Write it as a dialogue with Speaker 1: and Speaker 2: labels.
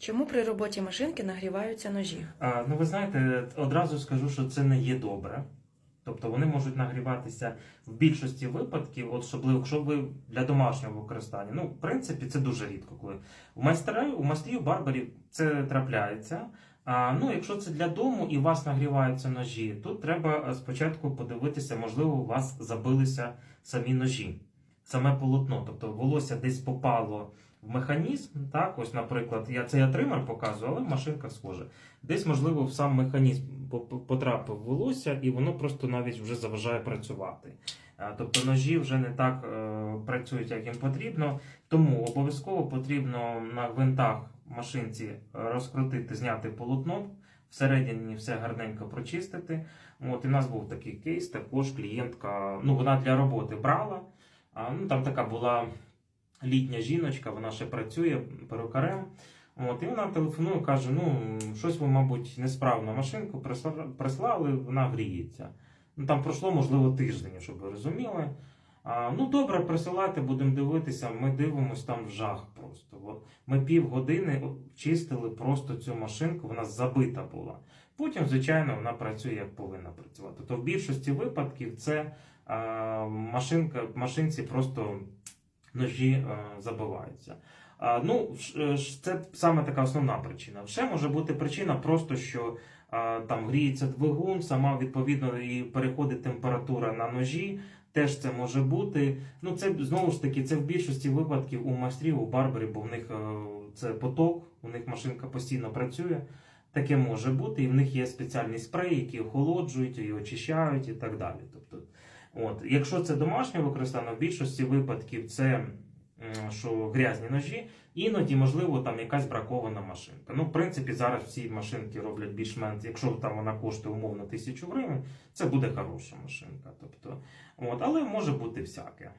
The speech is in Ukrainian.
Speaker 1: Чому при роботі машинки нагріваються ножі?
Speaker 2: А, ну, ви знаєте, одразу скажу, що це не є добре. Тобто вони можуть нагріватися в більшості випадків, особливо, якщо ви для домашнього використання. Ну, в принципі, це дуже рідко, коли у майстерів, у майстрів барбарів це трапляється. А, ну, якщо це для дому і у вас нагріваються ножі, тут треба спочатку подивитися, можливо, у вас забилися самі ножі, саме полотно, тобто волосся десь попало в механізм. Так, ось, наприклад, я це я тример показую, але в машинках схоже. Десь, можливо, в сам механізм по- по- потрапив волосся, і воно просто навіть вже заважає працювати. Тобто ножі вже не так е, працюють, як їм потрібно. Тому обов'язково потрібно на гвинтах машинці розкрутити, зняти полотно, всередині все гарненько прочистити. От, і в нас був такий кейс, також клієнтка, ну вона для роботи брала. А, ну, там така була літня жіночка, вона ще працює перукарем. От, і вона телефонує, каже: ну, щось ви, мабуть, несправно машинку присла- прислали, вона гріється. Ну, там пройшло, можливо, тиждень, щоб ви розуміли. А, ну, добре, присилайте, будемо дивитися. Ми дивимось там в жах просто. От ми півгодини чистили просто цю машинку, вона забита була. Потім, звичайно, вона працює як повинна працювати. То в більшості випадків це а, машинка, машинці просто ножі е, забиваються. Ну, е, це саме така основна причина. Ще може бути причина просто, що там гріється двигун, сама відповідно і переходить температура на ножі. Теж це може бути. Ну, це знову ж таки, це в більшості випадків у майстрів, у барберів, бо в них е, це поток, у них машинка постійно працює. Таке може бути, і в них є спеціальні спреї, які охолоджують і очищають, і так далі. От, якщо це домашнє використання, в більшості випадків це що грязні ножі, іноді, можливо, там якась бракована машинка. Ну, в принципі, зараз всі машинки роблять більш-менш, якщо там вона коштує умовно тисячу гривень, це буде хороша машинка. Тобто, от, але може бути всяке.